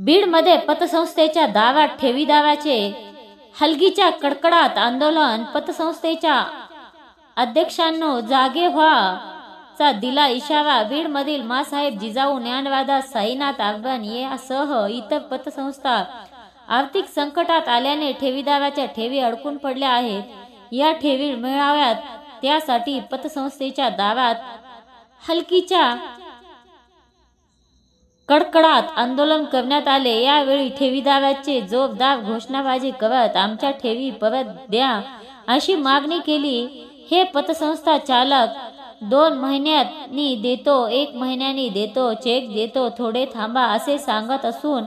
बीडमध्ये पतसंस्थेच्या दाव्यात ठेवी दाव्याचे हलगीच्या कडकडात आंदोलन पतसंस्थेच्या अध्यक्षांनो जागे व्हा चा दिला इशारा बीडमधील मासाहेब जिजाऊ ज्ञानवादा साईनाथ आव्हान यासह इतर पतसंस्था आर्थिक संकटात आल्याने ठेवी दाव्याच्या ठेवी अडकून पडल्या आहेत. या ठेवी मिळाव्यात त्यासाठी पतसंस्थेच्या दाव्यात हलकीच्या कडकडात आंदोलन करण्यात आले. यावेळी ठेवीदाराचे जोरदार घोषणाबाजी करत आमच्या ठेवी परत द्या अशी मागणी केली. हे पतसंस्था चालक दोन महिन्यांनी देतो एक महिन्यानी देतो चेक देतो थोडे थांबा असे सांगत असून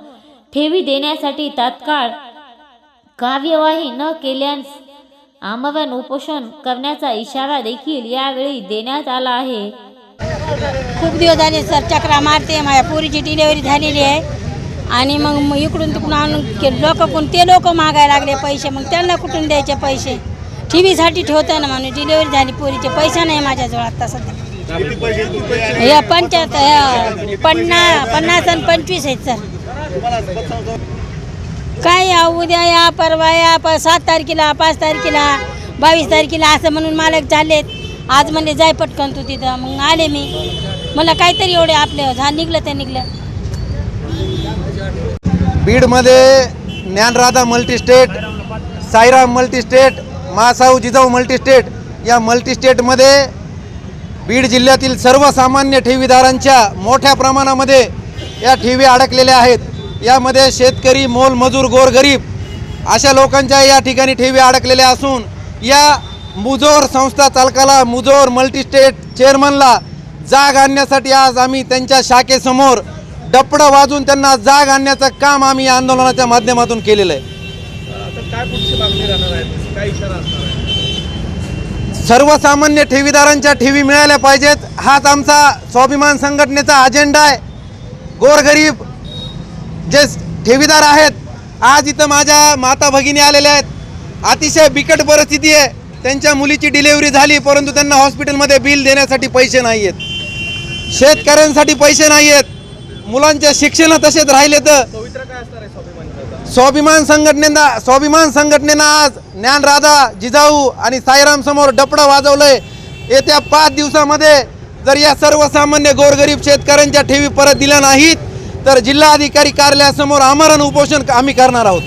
ठेवी देण्यासाठी तात्काळ कार्यवाही न केल्यास आमरण उपोषण करण्याचा इशारा देखील यावेळी देण्यात आला आहे. खूप दिवस झाले सर चक्रा मारते माझ्या पोरीची डिलेवरी झालेली आहे. आणि मग मग इकडून तिकडून आणून लोक कोण ते लोक मागायला लागले पैसे मग त्यांना कुठून द्यायचे पैसे? टी व्हीसाठी ठेवताय ना म्हणून डिलेवरी झाली पोरीचे पैसा नाही माझ्याजवळ आता सध्या. हे पंचायत पन्नास पन्नास आणि पंचवीस आहेत सर. काय या उद्या या परवा या प सात तारखेला पाच तारखेला बावीस तारखेला असं म्हणून मालक चाललेत. आज म्हणले जाय पटकन तू तिथं. मग आले मी. मला काहीतरी एवढे आपलं झा निघलं ते निघलं. बीडमध्ये ज्ञानराधा मल्टीस्टेट साईराम मल्टीस्टेट मासाऊ जिजाऊ मल्टीस्टेट या मल्टीस्टेटमध्ये बीड जिल्ह्यातील सर्वसामान्य ठेवीदारांच्या मोठ्या प्रमाणामध्ये या ठेवी अडकलेल्या आहेत. यामध्ये शेतकरी मोलमजूर गोरगरीब अशा लोकांच्या या ठिकाणी ठेवी अडकलेल्या असून या मुजोर संस्था चालकाला मुजोर मल्टीस्टेट चेअरमनला जाग आणण्यासाठी आज आम्ही त्यांच्या शाखेसमोर डपडं वाजून त्यांना जाग आणण्याचं काम आम्ही या आंदोलनाच्या माध्यमातून केलेलं आहे. सर्वसामान्य ठेवीदारांच्या ठेवी मिळाल्या पाहिजेत. हाच आमचा स्वाभिमान संघटनेचा अजेंडा आहे. गोरगरीब जे ठेवीदार आहेत आज इथं माझ्या माता भगिनी आलेल्या आहेत. अतिशय बिकट परिस्थिती आहे. त्यांच्या मुलीची डिलेवरी झाली परंतु त्यांना हॉस्पिटलमध्ये बिल देण्यासाठी पैसे नाही आहेत शेतकऱ्यांसाठी पैसे नाही आहेत मुलांच्या शिक्षण तसेच राहिले तर स्वाभिमान संघटनेना स्वाभिमान संघटनेनं आज ज्ञानराधा जिजाऊ आणि साईराम समोर डपडं वाजवलंय. येत्या पाच दिवसामध्ये जर या सर्वसामान्य गोरगरीब शेतकऱ्यांच्या ठेवी परत दिल्या नाहीत तर जिल्हाधिकारी कार्यालयासमोर आमरण उपोषण आम्ही करणार आहोत.